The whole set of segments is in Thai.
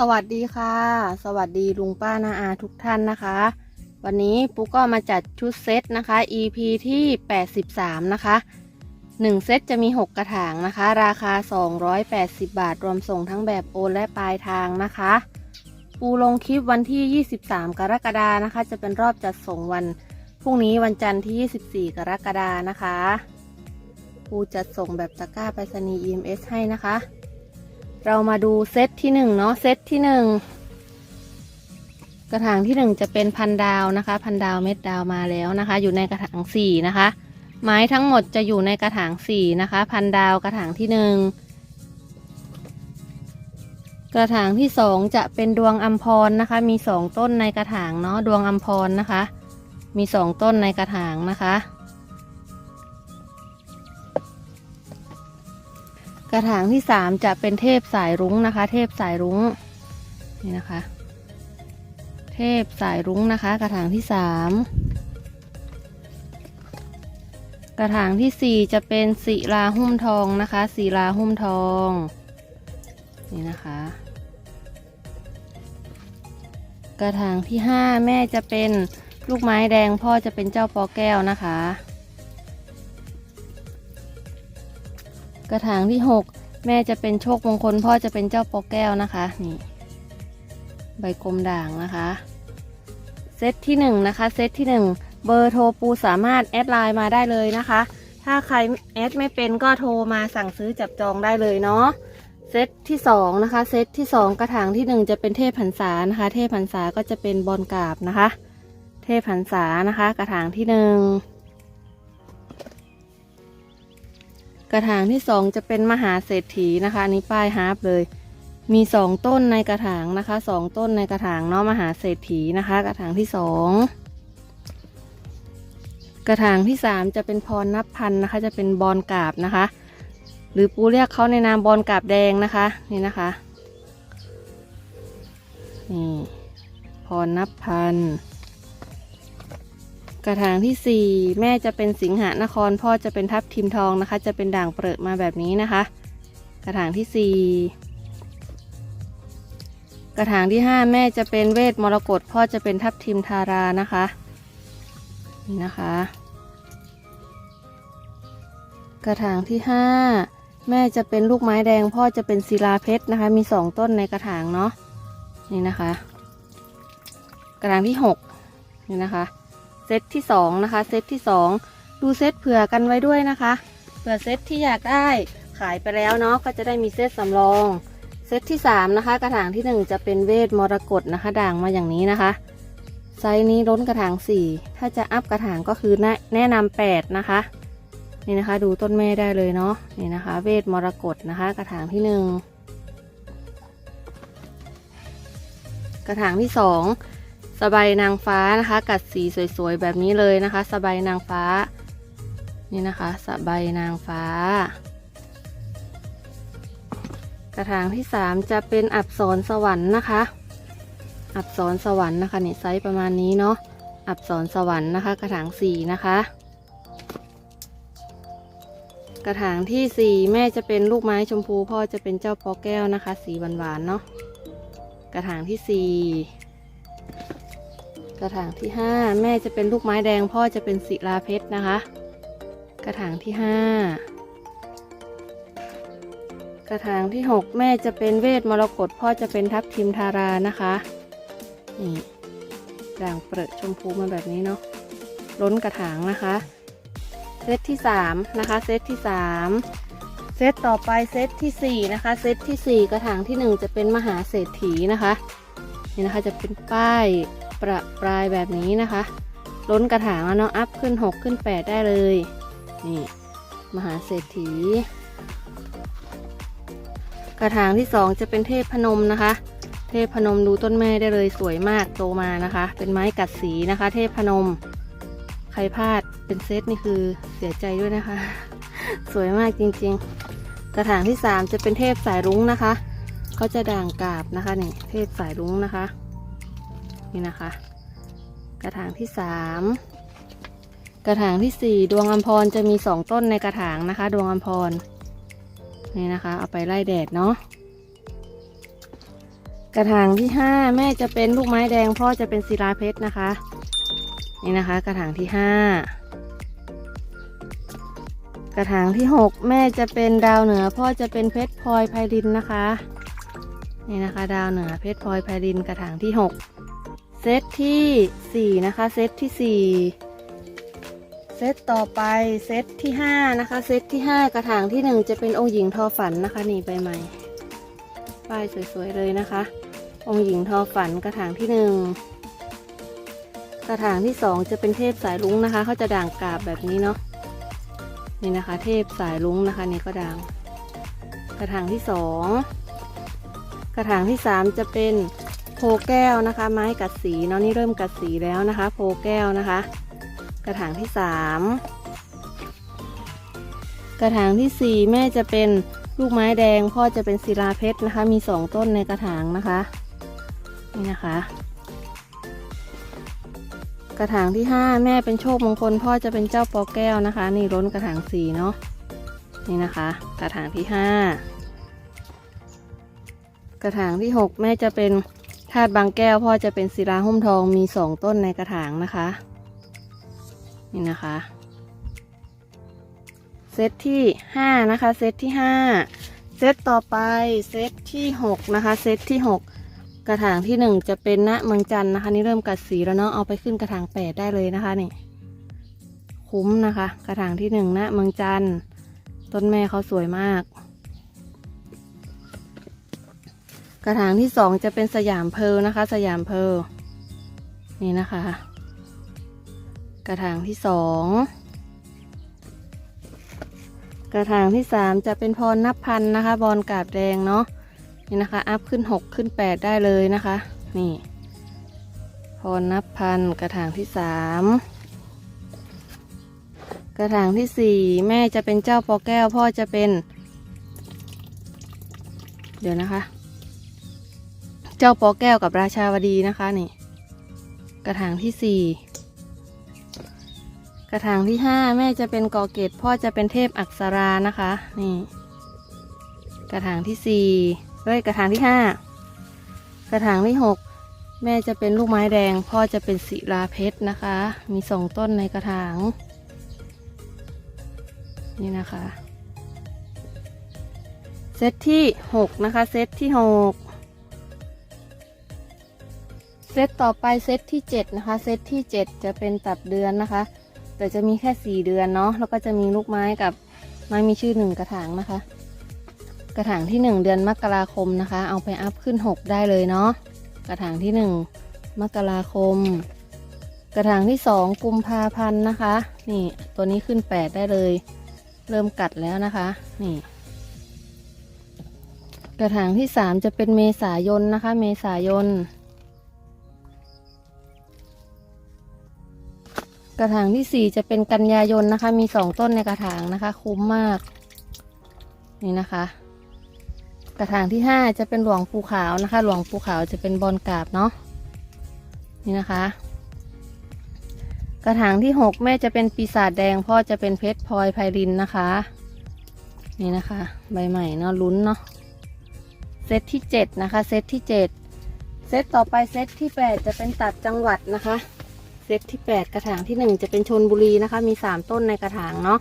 สวัสดีค่ะ สวัสดีลุงป้านาอาทุกท่านนะคะ วันนี้ปุ๊กก็มาจัดชุดเซตนะคะ EP ที่ 83 นะคะ 1 เซตจะมี 6 กระถางนะคะ ราคา 280 บาท รวมส่งทั้งแบบโอนและปลายทางนะคะ ปูลงคลิปวันที่ 23 กรกฎานะคะ จะเป็นรอบจัดส่งวันพรุ่งนี้วันจันทร์ที่ 24 กรกฎานะคะปูจัดส่งแบบตะกร้าไปรษณีย์ EMS ให้นะคะ เรามาดูเซตที่หนึ่งเนาะเซตที่หนึ่งกระถางที่หนึ่งจะเป็นพันดาวนะคะ พันดาวเม็ดดาวมาแล้วนะคะ อยู่ในกระถางสี่นะคะ ไม้ทั้งหมดจะอยู่ในกระถางสี่นะคะ พันดาวกระถางที่หนึ่งกระถางที่สองจะเป็นดวงอัมพรนะคะ มีสองต้นในกระถางเนาะดวงอัมพรนะคะ มีสองต้นในกระถางนะคะ ระถางที่สามจะเป็นเทพสายรุ้งนะคะ เทพสายรุ้งนี่นะคะ เทพสายรุ้งนะคะ กระถางที่สามกระถางที่สี่จะเป็นศิลาหุ้มทองนะคะศิลาหุ้มทองนี่นะคะ กระถางที่ห้าแม่จะเป็นลูกไม้แดงพ่อจะเป็นเจ้าปอแก้วนะคะ กระถางที่ 6 แม่จะเป็นโชคมงคล พ่อจะเป็นเจ้าปอแก้วนะคะนี่ใบกลมด่างนะคะ เซตที่1นะคะเซตที่ 1 เบอร์โทรปูสามารถแอดไลน์มาได้เลยนะคะ ถ้าใครแอดไม่เป็นก็โทรมาสั่งซื้อจับจองได้เลยเนาะเซตที่2นะคะเซตที่ 2 กระถางที่ 1 จะเป็นเทพผันสานะคะ เทพผันสาก็จะเป็นบอลกาบนะคะ เทพผันสานะคะ กระถางที่ 1 กระถางที่สองจะเป็นมหาเศรษฐีนะคะอันนี้ป้ายฮาร์ปเลย มีสองต้นในกระถางนะคะสองต้นในกระถางเนาะมหาเศรษฐีนะคะ กระถางที่สองกระถางที่สามจะเป็นพรนับพันนะคะ จะเป็นบอลกาบนะคะ หรือปูเรียกเขาในนามบอลกาบแดงนะคะนี่นะคะนี่พรนับพัน กระถางที่สี่แม่จะเป็นสิงหานคร พ่อจะเป็นทับทิมทองนะคะ จะเป็นด่างเปรอะมาแบบนี้นะคะ กระถางที่สี่กระถางที่ห้าแม่จะเป็นเวทมรกตพ่อจะเป็นทับทิมทารานะคะนี่นะคะ กระถางที่ห้าแม่จะเป็นลูกไม้แดง พ่อจะเป็นศิลาเพชรนะคะ มีสองต้นในกระถางเนาะนี่นะคะ กระถางที่หกนี่นะคะ เซตที่สองนะคะเซตที่สองดูเซตเผื่อกันไว้ด้วยนะคะเผื่อเซตที่อยากได้ขายไปแล้วเนาะก็จะได้มีเซตสำรองเซตที่สามนะคะ กระถางที่หนึ่งจะเป็นเวทมรกตนะคะ ด่างมาอย่างนี้นะคะไซส์นี้ล้นกระถางสี่ถ้าจะอัพกระถางก็คือแนะนะนำแปดนะคะนี่นะคะดูต้นแม่ได้เลยเนาะนี่นะคะ เวทมรกตนะคะ กระถางที่หนึ่งกระถางที่สอง สบายนางฟ้านะคะ กัดสีสวยๆแบบนี้เลยนะคะ สบายนางฟ้า นี่นะคะสบายนางฟ้า กระถางที่สามจะเป็นอับสรสวรรค์นะคะ อับสรสวรรค์นะคะนี่ไซส์ประมาณนี้เนาะอับสรสวรรค์นะคะ กระถางสี่นะคะ กระถางที่สี่แม่จะเป็นลูกไม้ชมพู พ่อจะเป็นเจ้าปอแก้วนะคะ สีหวานๆเนาะกระถางที่สี่ กระถางที่ห้าแม่จะเป็นลูกไม้แดง พ่อจะเป็นศิลาเพชรนะคะ กระถางที่ห้ากระถางที่หกแม่จะเป็นเวทมรกตพ่อจะเป็นทับทิมทารานะคะนี่ด่างเปรอะชมพูมาแบบนี้เนาะล้นกระถางนะคะ เซตที่สามนะคะเซตที่สามเซตต่อไปเซตที่สี่นะคะ เซตที่สี่กระถางที่หนึ่งจะเป็นมหาเศรษฐีนะคะนี่นะคะจะเป็นป้าย ประปรายแบบนี้นะคะ ล้นกระถางแล้วเนาะอัพขึ้น 6 ขึ้น 8 ได้เลย นี่ มหาเศรษฐี กระถางที่ 2 จะเป็นเทพพนมนะคะ เทพพนมดูต้นแม่ได้เลยสวยมากโตมานะคะ เป็นไม้กัดสีนะคะ เทพพนม ใครพลาดเป็นเซตนี่คือเสียใจด้วยนะคะ สวยมากจริงๆ กระถางที่ 3 จะเป็นเทพสายรุ้งนะคะก็จะด่างกาบนะคะนี่เทพสายรุ้งนะคะ นี่นะคะ กระถางที่สามกระถางที่สี่ดวงอัมพรจะมีสองต้นในกระถางนะคะ ดวงอัมพรนี่นะคะ เอาไปไล่แดดเนาะกระถางที่ห้าแม่จะเป็นลูกไม้แดงพ่อจะเป็นศิลาเพชรนะคะ นี่นะคะ กระถางที่ห้ากระถางที่หกแม่จะเป็นดาวเหนือ พ่อจะเป็นเพชรพลอยไพรินนะคะนี่นะคะ ดาวเหนือเพชรพลอยไพรินกระถางที่หก ซตที่สี่นะคะ เซตที่สี่เซตต่อไปเซตที่ห้านะคะ เซตที่ห้ากระถางที่หนึ่งจะเป็นองค์หญิงทอฝันนะคะนี่ใบใหม่ป้ายสวยๆเลยนะคะ องค์หญิงทอฝันกระถางที่หนึ่งกระถางที่สองจะเป็นเทพสายลุงนะคะเขาจะด่างกาบแบบนี้เนาะนี่นะคะ เทพสายลุงนะคะนี่ก็ด่าง กระถางที่สองกระถางที่สามจะเป็น โพแก้วนะคะ ไม้กัดสีเนาะนี่เริ่มกัดสีแล้วนะคะ โพแก้วนะคะ กระถางที่สามกระถางที่สี่แม่จะเป็นลูกไม้แดงพ่อจะเป็นศิลาเพชรนะคะ มีสองต้นในกระถางนะคะนี่นะคะ กระถางที่ห้าแม่เป็นโชคมงคล พ่อจะเป็นเจ้าปอแก้วนะคะ นี่ล้นกระถางสีเนาะนี่นะคะ กระถางที่ห้ากระถางที่หกแม่จะเป็นาตุบางแก้วพ่อจะเป็นศิลาหุ้มทองมีสองต้นในกระถางนะคะ นี่นะคะ เซตที่ห้านะคะ เซตที่ห้าเซตต่อไปเซตที่หกนะคะ เซตที่หกกระถางที่หนึ่งจะเป็นณเมืองจันนะคะ นี่เริ่มกัดสีแล้วเนาะเอาไปขึ้นกระถางแปดได้เลยนะคะนี่คุ้มนะคะ กระถางที่หนึ่งณเมืองจันต้นแม่เขาสวยมาก กระถางที่สองจะเป็นสยามเพลนะคะ สยามเพลนี่นะคะ กระถางที่สองกระถางที่สามจะเป็นพรนับพันนะคะ บอลกาบแดงเนาะนี่นะคะ อัพขึ้นหกขึ้นแปดได้เลยนะคะ นี่ พรนับพันกระถางที่สามกระถางที่สี่แม่จะเป็นเจ้าปอแก้ว พ่อจะเป็น เดี๋ยวนะคะ เจ้าปอแก้วกับราชาวดีนะคะนี่ กระถางที่สี่กระถางที่ห้าแม่จะเป็นกอเกตพ่อจะเป็นเทพอักษรานะคะ นี่ กระถางที่สี่เฮ้ยกระถางที่ห้ากระถางที่หกแม่จะเป็นลูกไม้แดง พ่อจะเป็นศิลาเพชรนะคะ มีสองต้นในกระถาง นี่นะคะ เซตที่หกนะคะ เซตที่หก เซตต่อไปเซตที่ 7 นะคะ เซตที่ 7 จะเป็นตับเดือนนะคะ แต่จะมีแค่ 4 เดือนเนาะแล้วก็จะมีลูกไม้กับไม้มีชื่อหนึ่งกระถางนะคะ กระถางที่ 1 เดือนมกราคมนะคะ เอาไปอัพขึ้น 6 ได้เลยเนาะกระถางที่ 1 มกราคม กระถางที่ 2 กุมภาพันธ์นะคะ นี่ตัวนี้ขึ้น 8 ได้เลย เริ่มกัดแล้วนะคะ นี่ กระถางที่ 3 จะเป็นเมษายนนะคะ เมษายน กระถางที่สี่จะเป็นกันยายนนะคะ มีสองต้นในกระถางนะคะ คุ้มมาก นี่นะคะ กระถางที่ห้าจะเป็นหลวงภูขาวนะคะ หลวงภูขาวจะเป็นบอลกาบเนาะนี่นะคะ กระถางที่หกแม่จะเป็นปีศาจแดงพ่อจะเป็นเพชรพลอยไพรินนะคะ นี่นะคะ ใบใหม่เนาะลุ้นเนาะเซตที่เจ็ดนะคะ เซตที่เจ็ดเซตต่อไปเซตที่แปดจะเป็นตัดจังหวัดนะคะ เซตที่ 8 กระถางที่ 1 จะเป็นชนบุรีนะคะ มี 3 ต้นในกระถางเนาะ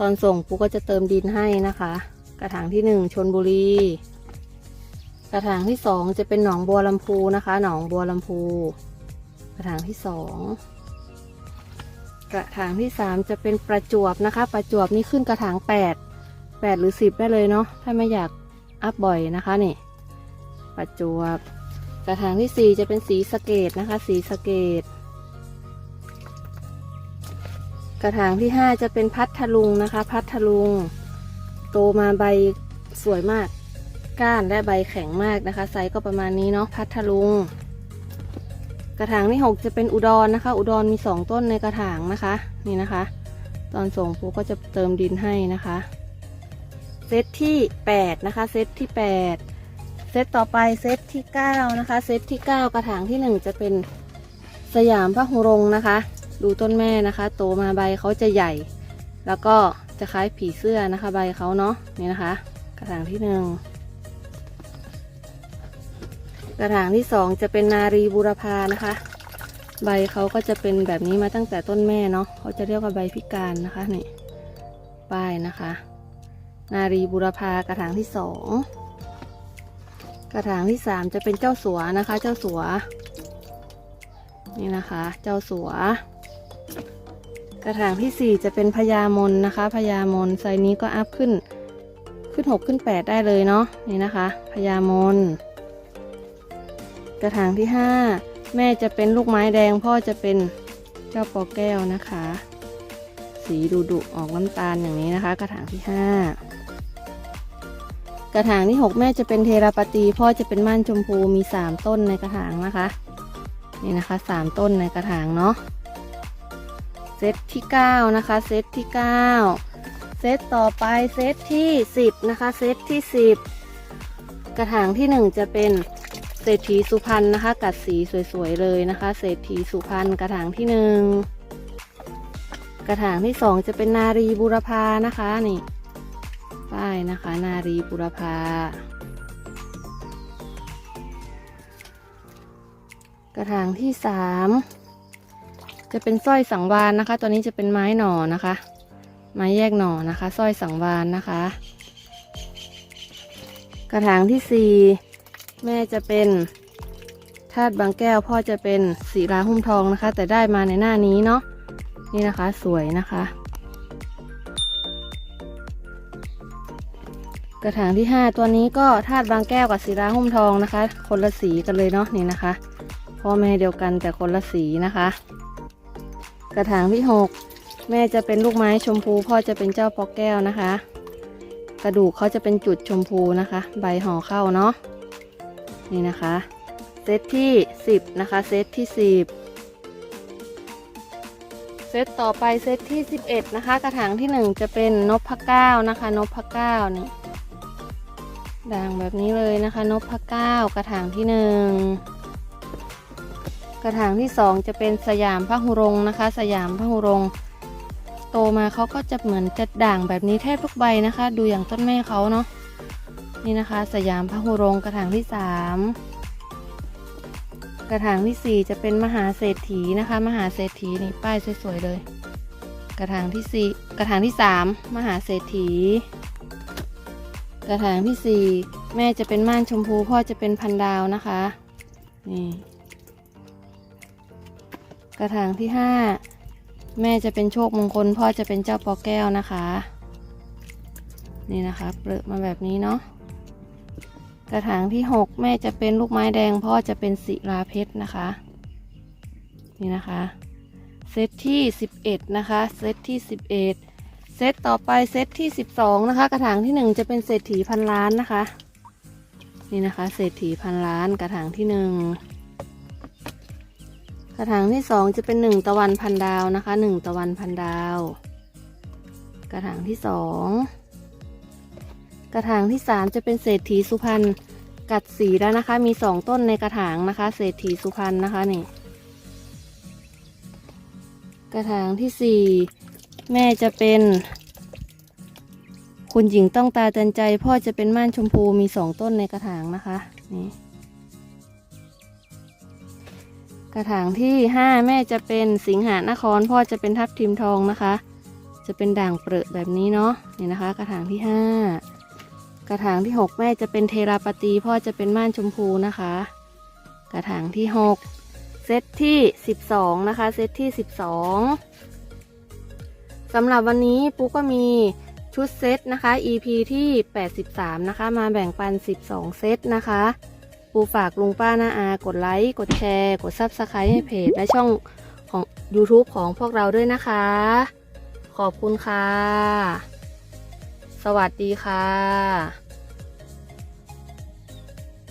ตอนส่งปูก็จะเติมดินให้นะคะ กระถางที่ 1ชนบุรี กระถางที่ 2 จะเป็นหนองบัวลำพูนะคะ หนองบัวลำพู กระถางที่ 2 กระถางที่ 3 จะเป็นประจวบนะคะ ประจวบนี่ขึ้นกระถาง 8 8 หรือ 10 ได้เลยเนาะถ้าไม่อยากอัพบ่อยนะคะนี่ประจวบ กระถางที่ 4 จะเป็นสีสเกตนะคะ สีสเกต กระถางที่5จะเป็นพัทลุงนะคะ พัทลุง โตมาใบสวยมาก ก้านและใบแข็งมากนะคะ ไซส์ก็ประมาณนี้เนาะพัทลุง กระถางที่6จะเป็นอุดรนะคะ อุดรมี2ต้นในกระถางนะคะ นี่นะคะ ตอนส่งปูก็จะเติมดินให้นะคะ เซตที่8นะคะ เซตที่8เซตต่อไปเซตที่9นะคะ เซตที่9กระถางที่1จะเป็นสยามพระหุรงนะคะ ดูต้นแม่นะคะ โตมาใบเขาจะใหญ่ แล้วก็จะคล้ายผีเสื้อนะคะ ใบเขาเนาะนี่นะคะ กระถางที่หนึ่งกระถางที่สองจะเป็นนารีบูรพานะคะ ใบเขาก็จะเป็นแบบนี้มาตั้งแต่ต้นแม่เนาะเขาจะเรียกว่าใบพิการนะคะนี่ป้ายนะคะ นารีบูรพากระถางที่สองกระถางที่สามจะเป็นเจ้าสัวนะคะ เจ้าสัวนี่นะคะ เจ้าสัว กระถางที่สี่จะเป็นพญามนนะคะพญามนไซส์นี้ก็อัพขึ้นขึ้นหกขึ้นแปดได้เลยเนาะนี่นะคะพญามนกระถางที่ห้าแม่จะเป็นลูกไม้แดงพ่อจะเป็นเจ้าปอแก้วนะคะ สีดุดุออกน้ำตาลอย่างนี้นะคะ กระถางที่ห้ากระถางที่หกแม่จะเป็นเทราปตีพ่อจะเป็นม่านชมพูมีสามต้นในกระถางนะคะ นี่นะคะสามต้นในกระถางเนาะ เซตที่เก้านะคะ เซตที่เก้าเซตต่อไปเซตที่สิบนะคะ เซตที่สิบกระถางที่หนึ่งจะเป็นเศรษฐีสุพรรณนะคะ กัดสีสวยๆเลยนะคะ เศรษฐีสุพรรณกระถางที่หนึ่งกระถางที่สองจะเป็นนารีบุรพานะคะนี่ป้ายนะคะ นารีบุรพากระถางที่สาม จะเป็นสร้อยสังวานนะคะ ตัวนี้จะเป็นไม้หน่อนะคะ ไม้แยกหน่อนะคะสร้อยสังวานนะคะ กระถางที่สี่แม่จะเป็นธาตุบางแก้ว พ่อจะเป็นสีราหุ้มทองนะคะ แต่ได้มาในหน้านี้เนาะนี่นะคะสวยนะคะ กระถางที่ 5 ตัวนี้ก็ธาตุบางแก้วกับสีราหุ้มทองนะคะ คนละสีกันเลยเนาะนี่นะคะพ่อแม่เดียวกันแต่คนละสีนะคะ กระถางที่6แม่จะเป็นลูกไม้ชมพู พ่อจะเป็นเจ้าปอกแก้วนะคะ กระดูกเขาจะเป็นจุดชมพูนะคะ ใบห่อเข้าเนาะนี่นะคะเซตที่ 10 นะคะ เซตที่ 10 เซตต่อไปเซตที่ 11 นะคะ กระถางที่ 1 จะเป็นนพเก้านะคะนพเก้านี่ด่างแบบนี้เลยนะคะนพเก้ากระถางที่ 1 กระถางที่ 2 จะเป็นสยามพระหุรงนะคะ สยามพระหุรงโตมาเขาก็จะเหมือนจะด่างแบบนี้แทบทุกใบนะคะ ดูอย่างต้นแม่เขาเนาะนี่นะคะ สยามพะหุรงกระถางที่สามกระถางที่สี่จะเป็นมหาเศรษฐีนะคะ มหาเศรษฐีนี่ป้ายสวยๆเลย กระถางที่สี่กระถางที่สามมหาเศรษฐี กระถางที่สี่แม่จะเป็นม่านชมพูพ่อจะเป็นพันดาวนะคะนี่ ระถางที่ห้าแม่จะเป็นโชคมงคล พ่อจะเป็นเจ้าปอแก้วนะคะ นี่นะคะเปลือกมาแบบนี้เนาะกระถางที่6แม่จะเป็นลูกไม้แดง พ่อจะเป็นศิลาเพชรนะคะ นี่นะคะเซตที่11นะคะเซตที่11เซตต่อไปเซตที่12นะคะ กระถางที่1จะเป็นเศรษฐีพันล้านนะคะ นี่นะคะ เศรษฐีพันล้านกระถางที่1 กระถางที่2จะเป็น1ตะวันพันดาวนะคะ1ตะวันพันดาว กระถางที่2กระถางที่3จะเป็นเศรษฐีสุพรรณกัดสีแล้วนะคะ มี2ต้นในกระถางนะคะ เศรษฐีสุพรรณนะคะนี่กระถางที่4แม่จะเป็น คุณหญิงต้องตาเตือนใจ พ่อจะเป็นม่านชมพูมี2ต้นในกระถางนะคะนี่ กระถางที่ 5 แม่จะเป็นสิงหานคร พ่อจะเป็นทับทิมทองนะคะ จะเป็นด่างเปรอะแบบนี้เนาะนี่นะคะ กระถางที่ 5 กระถางที่ 6 แม่จะเป็นเทราปตีพ่อจะเป็นม่านชมพูนะคะ กระถางที่ 6 เซตที่ 12 นะคะ เซตที่ 12สำหรับวันนี้ปุ๊กก็มีชุดเซตนะคะ EP ที่ 83 นะคะ มาแบ่งปัน 12 เซตนะคะ ปูฝากลุงป้าน้าอา กดไลค์ กดแชร์ กดซับสไครต์ให้เพจและช่องของ YouTube ของพวกเราด้วยนะคะ ขอบคุณค่ะ สวัสดีค่ะ